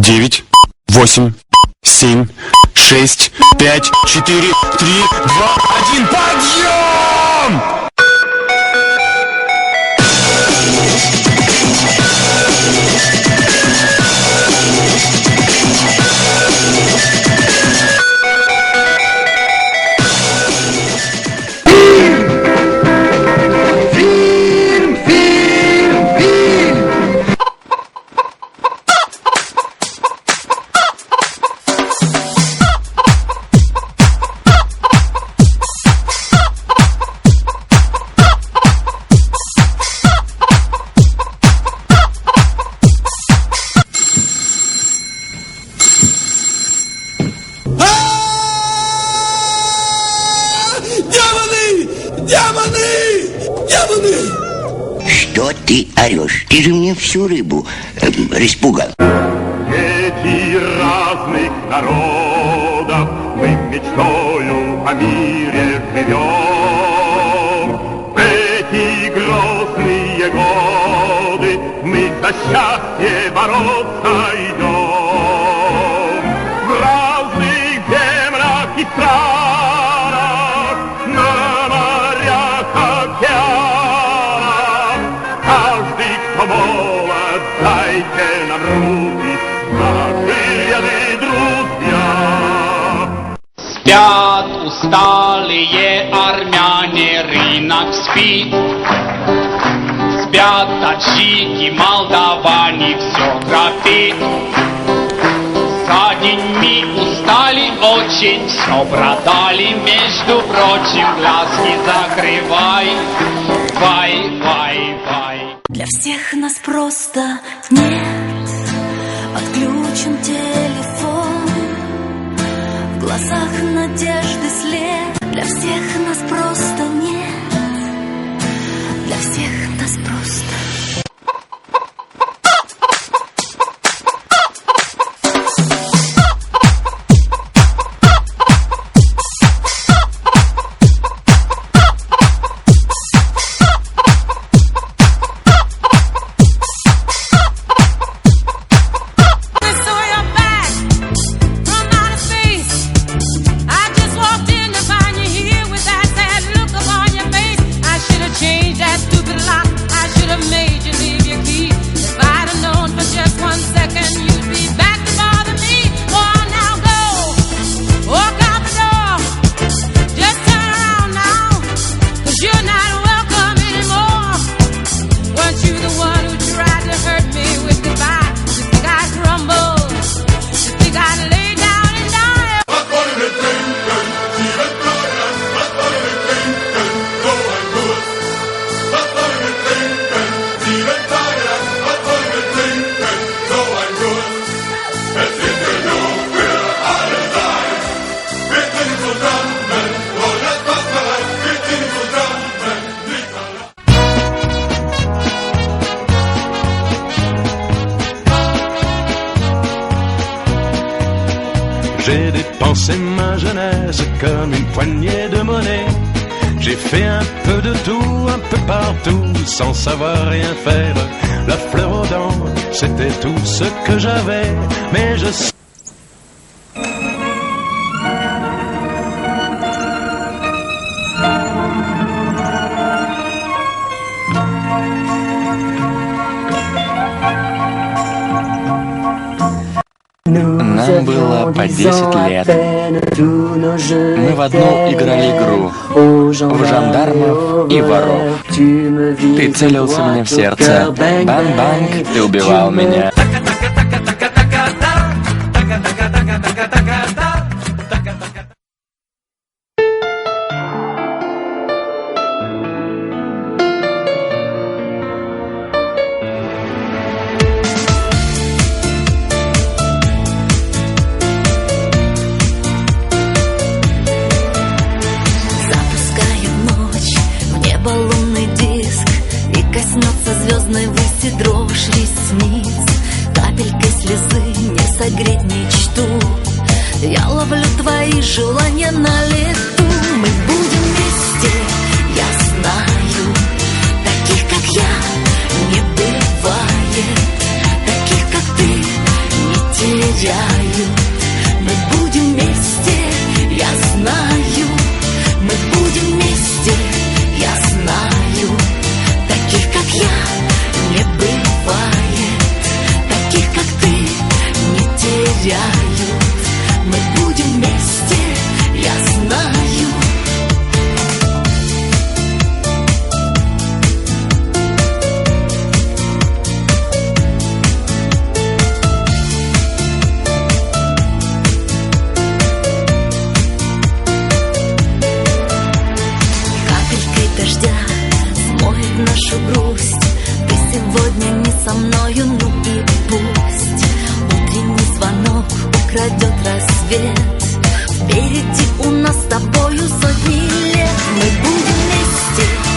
девять, восемь, семь, шесть, пять, четыре, три, два, один. Подъем! Демоны! Что ты орешь? Ты же мне всю рыбу эм, распугал. Дети разных народов, мы мечтою о мире живем. В эти грозные годы мы за счастье бороться идем. Руки, наши ряды друзья. Спят усталые армяне, рынок спит. Спят таджики, молдаване, все храпит. За день мы устали очень, все продали, между прочим, глаз не закрывай. Вай, вай, вай. Для всех нас просто нет Отключен телефон. В глазах надежды след. Для всех нас просто нет J'ai dépensé ma jeunesse comme une poignée de monnaie. J'ai fait un peu de tout, un peu partout, sans savoir rien faire. La fleur aux dents, c'était tout ce que j'avais. Mais je 10 лет. Мы в одну играли игру в жандармов и воров. Ты целился мне в сердце. Бан-банг, ты убивал меня. Выси дрожь ресниц Капелькой слезы не согреть мечту. Я ловлю твои желания на лету. Мы будем вместе, я знаю вдруг украдет рассвет. Впереди у нас с тобою сотни лет. Мы будем вместе.